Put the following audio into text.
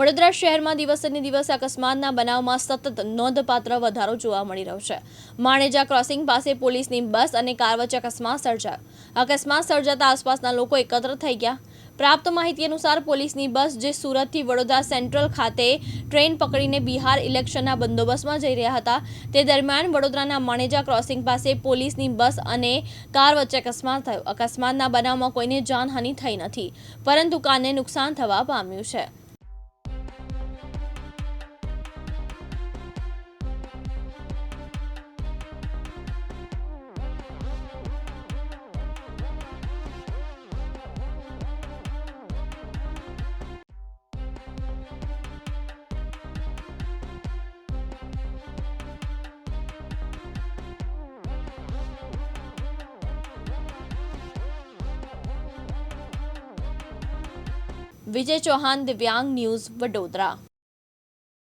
વડોદરા શહેરમાં દિવસેને દિવસે અકસ્માતના બનાવમાં સતત નોંધપાત્ર વધારો જોવા મળી રહ્યો છે. માણેજા ક્રોસિંગ પાસે પોલીસની બસ અને કાર વચ્ચે અકસ્માત સર્જાયો. અકસ્માત સર્જાતા આસપાસના લોકો એકત્ર થઈ ગયા. પ્રાપ્ત માહિતી અનુસાર પોલીસની બસ જે સુરતથી વડોદરા સેન્ટ્રલ ખાતે ટ્રેન પકડીને બિહાર ઇલેક્શનના બંદોબસ્તમાં જઈ રહ્યા હતા, તે દરમિયાન વડોદરાના માણેજા ક્રોસિંગ પાસે પોલીસની બસ અને કાર વચ્ચે અકસ્માત થયો. અકસ્માતના બનાવમાં કોઈને જાનહાનિ થઈ નથી, પરંતુ કારને નુકસાન થવા પામ્યું છે. વિજય ચૌહાણ દિવ્યાંગ ન્યૂઝ વડોદરા